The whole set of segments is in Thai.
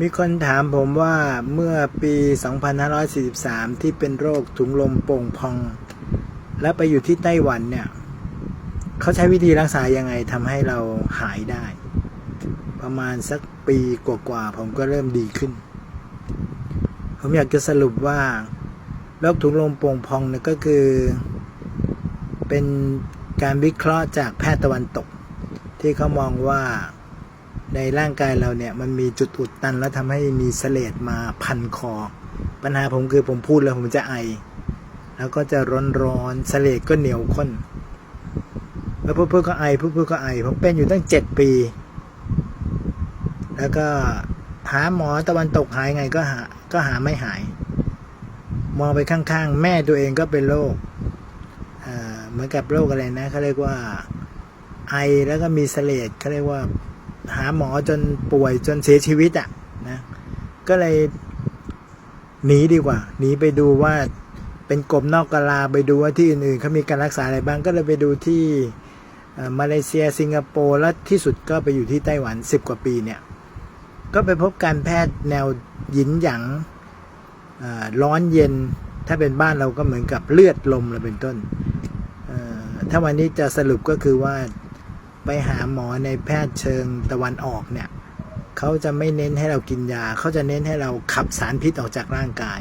มีคนถามผมว่าเมื่อปี 2543 ที่เป็นโรคถุงลมโป่งพอง แล้วไปอยู่ที่ไต้หวันเนี่ย เขาใช้วิธีรักษายังไงทำให้เราหายได้ ประมาณสักปีกว่าๆ ผมก็เริ่มดีขึ้น ผมอยากจะสรุปว่า โรคถุงลมโป่งพองเนี่ยก็คือ เป็นการวิเคราะห์จากแพทย์ตะวันตก ที่เขามองว่า ในร่างกายเราเนี่ยมันมีจุดอุดตันแล้วทำให้มีเสลดมาพันคอ ปัญหาผมคือผมพูดแล้วผมจะไอ แล้วก็จะร้อนร้อนๆเสลดก็เหนียวข้น แล้วพูดพูดก็ไอเพูดพูดก็ไอ ผมเป็นอยู่ตั้งเจ็ดปี แล้วก็หาหมอตะวันตกหายไงก็หาก็หาไม่หาย มองไปข้างๆ แม่ตัวเองก็เป็นโรคเอ่อเหมือนกับโรคอะไรนะเขาเรียกว่าไอแล้วก็มีเสลดเขาเรียกว่า หาหมอจนป่วยจนเสียชีวิตอะ่ะนะก็เลยหนีดีกว่าหนีไปดูว่าเป็นกบนอกกะลาไปดูว่าที่อื่นๆเขามีการรักษาอะไรบ้างก็เลยไปดูที่มาเลเซียสิงคโปร์แล้วที่สุดก็ไปอยู่ที่ไต้หวันสิบกว่าปีเนี่ยก็ไปพบการแพทย์แนวหยินหยางร้อนเย็นถ้าเป็นบ้านเราก็เหมือนกับเลือดลมอะไรเป็นต้นถ้าวันนี้จะสรุปก็คือว่า ไปหาหมอในแพทย์เชิงตะวันออกเนี่ยเขาจะไม่เน้นให้เรากินยา เขาจะเน้นให้เราขับสารพิษออกจากร่างกาย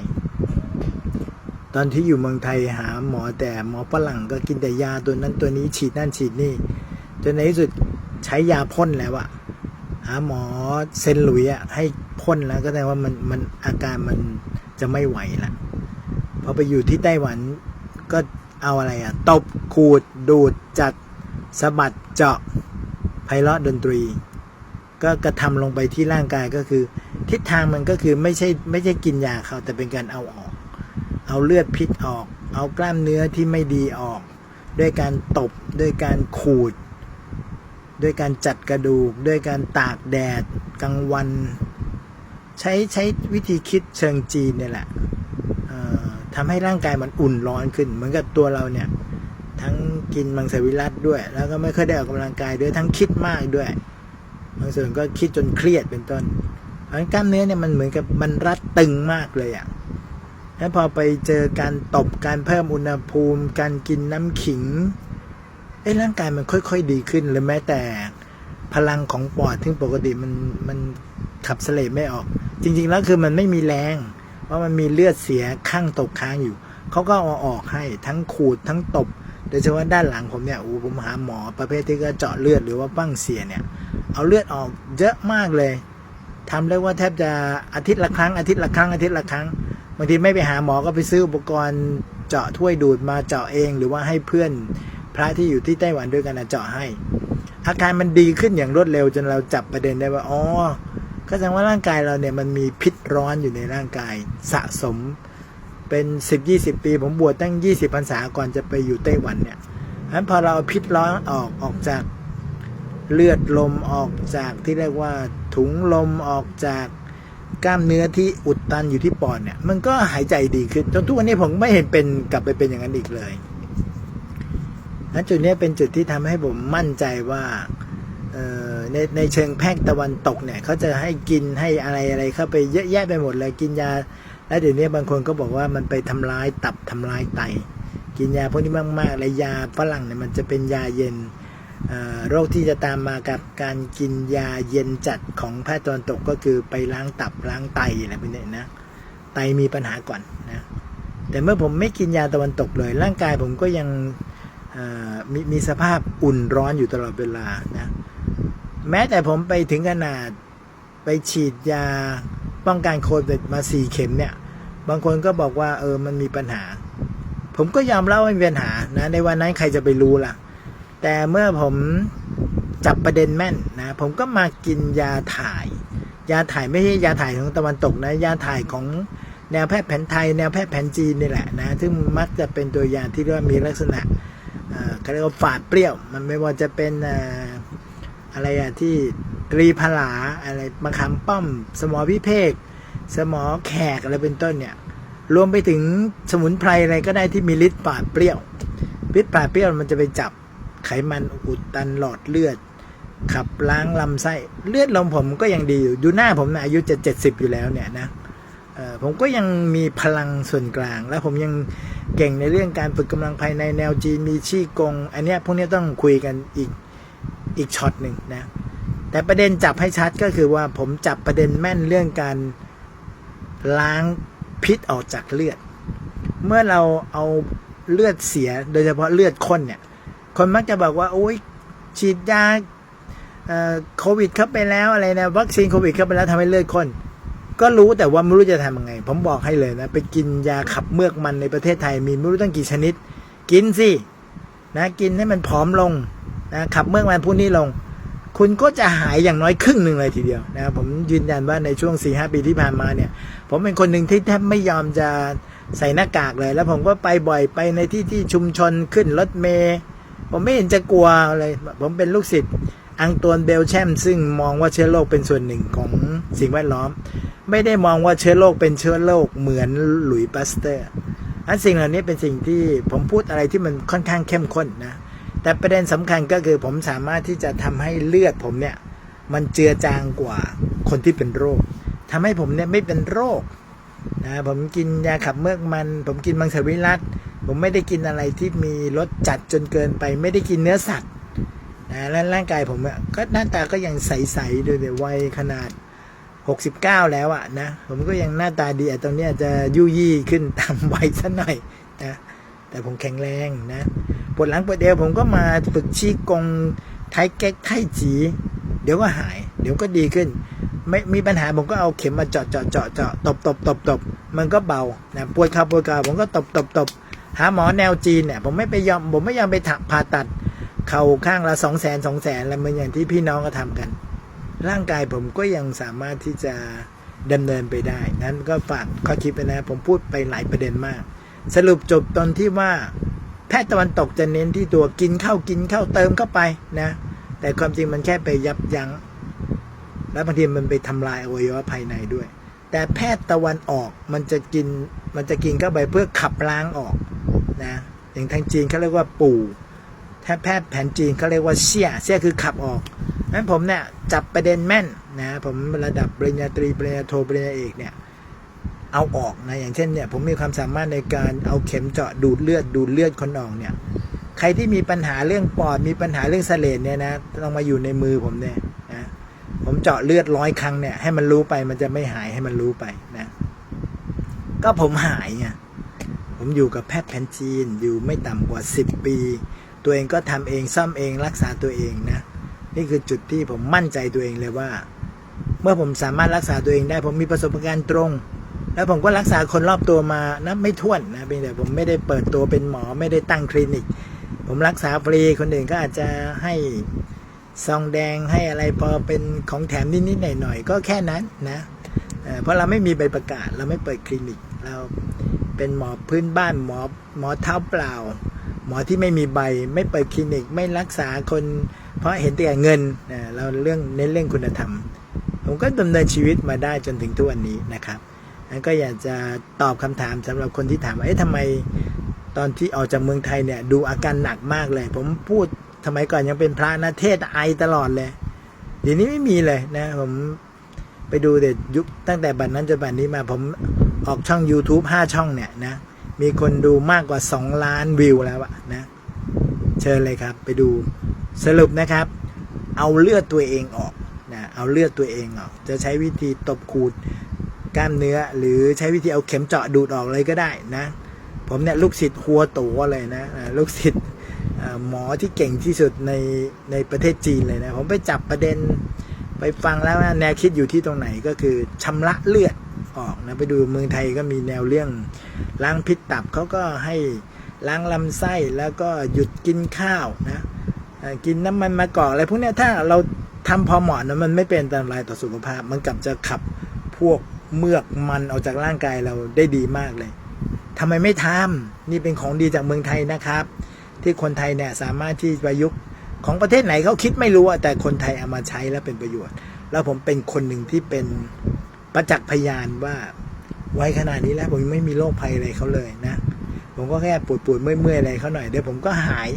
ตอนที่อยู่เมืองไทยหาหมอแต่หมอฝรั่งก็กินแต่ยาตัวนั้นตัวนี้ฉีดนั่นฉีดนี่จนในที่สุดใช้ยาพ่นแล้วอะหาหมอเซนหลุยอะให้พ่นแล้วก็แสดงว่ามันมันอาการมันจะไม่ไหวละพอไปอยู่ที่ไต้หวันก็เอาอะไรอะตบขูดดูดจัด สะบัดเจาะไพเราะดนตรี ก็กระทำลงไปที่ร่างกายก็คือ ทิศทางมันก็คือไม่ใช่ไม่ใช่กินยาเขาแต่เป็นการเอาออก เอาเลือดพิษออก เอากล้ามเนื้อที่ไม่ดีออก ด้วยการตบด้วยการขูด ด้วยการจัดกระดูก ด้วยการตากแดดกลางวัน ใช้ใช้วิธีคิดเชิงจีนเนี่ยแหละทำให้ร่างกายมันอุ่นร้อนขึ้น เหมือนกับตัวเราเนี่ย ทั้งกินมังสวิรัตด้วย แล้วก็ไม่เคยได้ออกกำลังกายด้วยทั้งคิดมากด้วย บางส่วนก็คิดจนเครียดเป็นต้น เพราะฉะนั้นกล้ามเนื้อเนี่ยมันเหมือนกับมันรัดตึงมากเลยอะ่ะแล้วพอไปเจอการตบการเพิ่มอุณหภูมิ การกินน้ำขิงเอ้ร่างกายมันค่อย ๆ ดีขึ้นหรือแม้แต่พลังของปอดที่ปกติมันมันขับเสลไม่ออก จริง ๆ แล้วคือมันไม่มีแรงเพราะมันมีเลือดเสียข้างตกค้างอยู่เขาก็เอาออกให้ทั้งขูดทั้งตบ ดยเฉพาะด้านหลังผมเนี่ยอ้ผมหาหมอประเภทที่ก็เจาะเลือดหรือว่าปั้งเสียเนี่ย เอาเลือดออกเยอะมากเลยทำเรียกว่าแทบจะอาทิตย์ละครั้งอาทิตย์ละครั้งอาทิตย์ละครั้งบางทีไม่ไปหาหมอก็ไปซื้ออุปกรณ์เจาะถ้วยดูดมาเจาะเอง หรือว่าให้เพื่อนพระที่อยู่ที่ไต้หวันด้วยกันนะเจาะให้ อาการมันดีขึ้นอย่างรวดเร็วจนเราจับประเด็นได้ว่าอ๋อก็แสดงว่าร่างกายเราเนี่ยมันมีพิษร้อนอยู่ในร่างกายสะสม เป็นสิบยี่สิบปี ผมบวชตั้งยี่สิบพรรษาก่อนจะไปอยู่ไต้หวันเนี่ยฉะนั้นพอเราพิษร้อนออกออกจากเลือดลมออกจากที่เรียกว่าถุงลมออกจากกล้ามเนื้อที่อุดตันอยู่ที่ปอดเนี่ยมันก็หายใจดีขึ้นจนทุกวันนี้ผมไม่เห็นเป็นกลับไปเป็นอย่างนั้นอีกเลยนั้นจุดนี้เป็นจุดที่ทำให้ผมมั่นใจว่าในในเชิงแพทย์ตะวันตกเนี่ยเขาจะให้กินให้อะไรอะไรเข้าไปเยอะแยะไปหมดเลยกินยา แล้วเดี๋ยวนี้บางคนก็บอกว่ามันไปทำร้ายตับทำร้ายไต กินยาพวกนี้มากๆเลยยาฝรั่งเนี่ยมันจะเป็นยาเย็นโรคที่จะตามมากับการกินยาเย็นจัดของแพทย์ตะวันตกก็คือไปล้างตับล้างไตอะไรพวกนี้นะไตมีปัญหาก่อนนะแต่เมื่อผมไม่กินยาตะวันตกเลย ร่างกายผมก็ยังมมีสภาพอุ่นร้อนอยู่ตลอดเวลานะแม้แต่ผมไปถึงขนาดไปฉีดยาป้องกันโควิดมาสี่เข็มเนี่ย บางคนก็บอกว่า เออมันมีปัญหา ผมก็ยอมเล่าว่ามีปัญหานะในวันนั้นใครจะไปรู้ล่ะ แต่เมื่อผมจับประเด็นแม่นนะผมก็มากินยาถ่าย ยาถ่ายไม่ใช่ยาถ่ายของตะวันตกนะ ยาถ่ายของแนวแพทย์แผนไทย แนวแพทย์แผนจีนนี่แหละนะซึ่งมักจะเป็นตัวยาที่เรียกว่ามีลักษณะเขาเรียกว่าฝาดเปรี้ยว มันไม่ว่าจะเป็นเอ่ออะไรอะที่ตรีพลาอะไรมะขามป้อม สมอพิเภก สมอแขกอะไรเป็นต้นเนี่ย รวมไปถึงสมุนไพรอะไรก็ได้ที่มีฤทธิ์ปราดเปรี้ยวฤทธิ์ปราดเปรี้ยวมันจะไปจับไขมันอุดตันหลอดเลือด ขับล้างลำไส้เลือดลมผมก็ยังดีอยู่ดูหน้าผมนะอายุจะเจ็ดสิบอยู่แล้วเนี่ยนะผมก็ยังมีพลังส่วนกลาง แล้วผมยังเก่งในเรื่องการฝึกกำลังภายในแนวจีนมีชี่กง อันเนี้ยพวกนี้ต้องคุยกันอีกอีกช็อตหนึ่งนะแต่ประเด็นจับให้ชัดก็คือว่าผมจับประเด็นแม่นเรื่องการ ล้างพิษออกจากเลือด เมื่อเราเอาเลือดเสียโดยเฉพาะเลือดข้นเนี่ย คนมักจะบอกว่าโอ้ยฉีดยาโควิดเข้าไปแล้วอะไรนะวัคซีนโควิดเข้าไปแล้วทำให้เลือดข้น ก็รู้แต่ว่าไม่รู้จะทำยังไง ผมบอกให้เลยนะไปกินยาขับเมือกมันในประเทศไทยมีไม่รู้ตั้งกี่ชนิด กินสินะกินให้มันผอมลงนะขับเมือกมันพวกนี้ลง คุณก็จะหายอย่างน้อยครึ่งหนึ่งเลยทีเดียวนะผมยืนยันว่าในช่วง4ีหปีที่ผ่านมาเนี่ย ผมเป็นคนหนึ่งที่แทบไม่ยอมจะใส่หน้ากากเลย แล้วผมก็ไปบ่อยไปในที่ที่ชุมชนขึ้นรถเมย์ผมไม่เห็นจะกลัวเลย ผมเป็นลูกศิษย์อังตวนเบลแชม ซึ่งมองว่าเชื้อโรคเป็นส่วนหนึ่งของสิ่งแวดล้อม ไม่ได้มองว่าเชื้อโรคเป็นเชื้อโรคเหมือนหลุยปาสเตอร์อันสิ่งเหล่านี้เป็นสิ่งที่ผมพูดอะไรที่มันค่อนข้างเข้มข้นนะแต่ประเด็นสำคัญก็คือผมสามารถที่จะทำให้เลือดผมเนี่ย มันเจือจางกว่าคนที่เป็นโรค ทำให้ผมเนี่ยไม่เป็นโรคนะผมกินยาขับเมือกมัน ผมกินมังสวิรัตผมไม่ได้กินอะไรที่มีรสจัดจนเกินไป ไม่ได้กินเนื้อสัตว์นะและร่างกายผมก็หน้าตาก็ยังใสๆโดยในวัยขนาด 69 แล้วอะนะ ผมก็ยังหน้าตาดีตรงเนี้จะยุยี่ขึ้นตามวัยซะหน่อยนะแต่ผมแข็งแรงนะปวดหลังปวดเอวผมก็มาฝึกชี้กงไทเก๊กไทจี เดี๋ยวก็หาย เดี๋ยวก็ดีขึ้น ไม่มีปัญหาผมก็เอาเข็มมาเจาะเจาะเจาะเจาะตบตบตบตบมันก็เบานะปวดขาปวดขาผมก็ตบตบตบหาหมอแนวจีนเนี่ยผมไม่ไปยอมผมไม่ยอมไปถผ่าตัด เข่าข้างละสองแสนสองแสนแล้วเหมือนอย่างที่พี่น้องก็ทำกัน ร่างกายผมก็ยังสามารถที่จะดำเนินไปได้ นั้นก็ฝากข้อคิดไปนะ ผมพูดไปหลายประเด็นมาก สรุปจบตอนที่ว่า แพทย์ตะวันตกจะเน้นที่ตัวกินข้าวกินข้าวเติมเข้าไปนะ แต่ความจริงมันแค่ไปยับยัง้ง แล้วบางทีมันไปทำลายอวัยวะภายในด้วย แต่แพทย์ตะวันออกมันจะกินมันจะกินเข้าไปเพื่อขับล้างออกนะอย่างทางจีนเขาเรียกว่าปู่ถ้าแพทย์แผนจีนเขาเรียกว่าเชี่ยเชี่ยคือขับออกนั้นผมเนี่ยจับประเด็นแม่นนะผมระดับปริญญาตรีปริญญาโทปริญญาเอกเนี่ยเอาออกนะอย่างเช่นเนี่ยผมมีความสามารถในการเอาเข็มเจาะดูดเลือดดูดเลือดคนออกเนี่ยใครที่มีปัญหาเรื่องปอดมีปัญหาเรื่องเสลดเนี่ยนะต้องมาอยู่ในมือผมเนี่ย เจาะเลือดร้อยครั้งเนี่ยให้มันรู้ไปมันจะไม่หายให้มันรู้ไปนะ ก็ผมหายไงผมอยู่กับแพทย์แผนจีนอยู่ไม่ต่ำกว่า 10 ปี ตัวเองก็ทำเองซ่อมเองรักษาตัวเองนะนี่คือจุดที่ผมมั่นใจตัวเองเลยว่า เมื่อผมสามารถรักษาตัวเองได้ ผมมีประสบการณ์ตรง แล้วผมก็รักษาคนรอบตัวมานะไม่ท้วนนะเพียงแต่ผมไม่ได้เปิดตัวเป็นหมอไม่ได้ตั้งคลินิก ผมรักษาฟรีคนอื่นก็อาจจะให้ ซองแดงให้อะไรพอเป็นของแถมนิดๆหน่อยๆก็แค่นั้นนะเเพราะเราไม่มีใบประกาศ เราไม่เปิดคลินิก เราเป็นหมอพื้นบ้านหมอหมอเท้าเปล่า หมอที่ไม่มีใบ ไม่เปิดคลินิก ไม่รักษาคน เพราะเห็นแต่เงินนะเราเรื่องเน้นเรื่องคุณธรรม ผมก็ดำเนินชีวิตมาได้จนถึงทุกวันนี้นะครับนั้นก็อยากจะตอบคำถามสำหรับคนที่ถามว่าเอ๊ะทำไมตอนที่ออกจากเมืองไทยเนี่ยดูอาการหนักมากเลย ผมพูด สมัยก่อนยังเป็นพระนะเทศไอตลอดเลยเดี๋ยวนี้ไม่มีเลยนะ ผมไปดูเด็ดยุคตั้งแต่บัดนั้นจนบัดนี้มาผมออกช่อง YouTube 5 ช่องเนี่ยนะ มีคนดูมากกว่า 2 ล้านวิวแล้วอะนะ เชิญเลยครับ ไปดูสรุปนะครับ เอาเลือดตัวเองออกนะเอาเลือดตัวเองออก จะใช้วิธีตบขูดกล้ามเนื้อ หรือใช้วิธีเอาเข็มเจาะดูดออกเลยก็ได้นะ ผมเนี่ยลูกศิษย์หัวโตเลยนะลูกศิษย์ หมอที่เก่งที่สุดในในประเทศจีนเลยนะ ผมไปจับประเด็นไปฟังแล้วว่าแนวคิดอยู่ที่ตรงไหนก็คือชำระเลือดออกนะไปดูเมืองไทยก็มีแนวเรื่องล้างพิษตับเขาก็ให้ล้างลำไส้แล้วก็หยุดกินข้าวนะกินน้ำมันมะกอกอะไรพวกนี้ถ้าเราทำพอเหมาะนะมันไม่เป็นอันตรายต่อสุขภาพ มันกลับจะขับพวกเมือกมันออกจากร่างกายเราได้ดีมากเลยทำไมไม่ทำนี่เป็นของดีจากเมืองไทยนะครับ ที่คนไทยเนี่ยสามารถที่ประยุกต์ของประเทศไหนเขาคิดไม่รู้อะแต่คนไทยเอามาใช้แล้วเป็นประโยชน์ แล้วผมเป็นคนหนึ่งที่เป็นประจักษ์พยานว่าไว้ขนาดนี้แล้วผมไม่มีโรคภัยอะไรเขาเลยนะ ผมก็แค่ปวดปวดๆเมื่อยๆอะไรเขาหน่อยเดี๋ยวผมก็หาย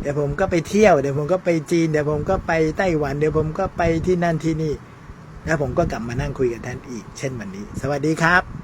เดี๋ยวผมก็ไปเที่ยวเดี๋ยวผมก็ไปจีนเดี๋ยวผมก็ไปไต้หวันเดี๋ยวผมก็ไปที่นั่นที่นี่ แล้วผมก็กลับมานั่งคุยกับท่านอีก เช่นวันนี้ สวัสดีครับ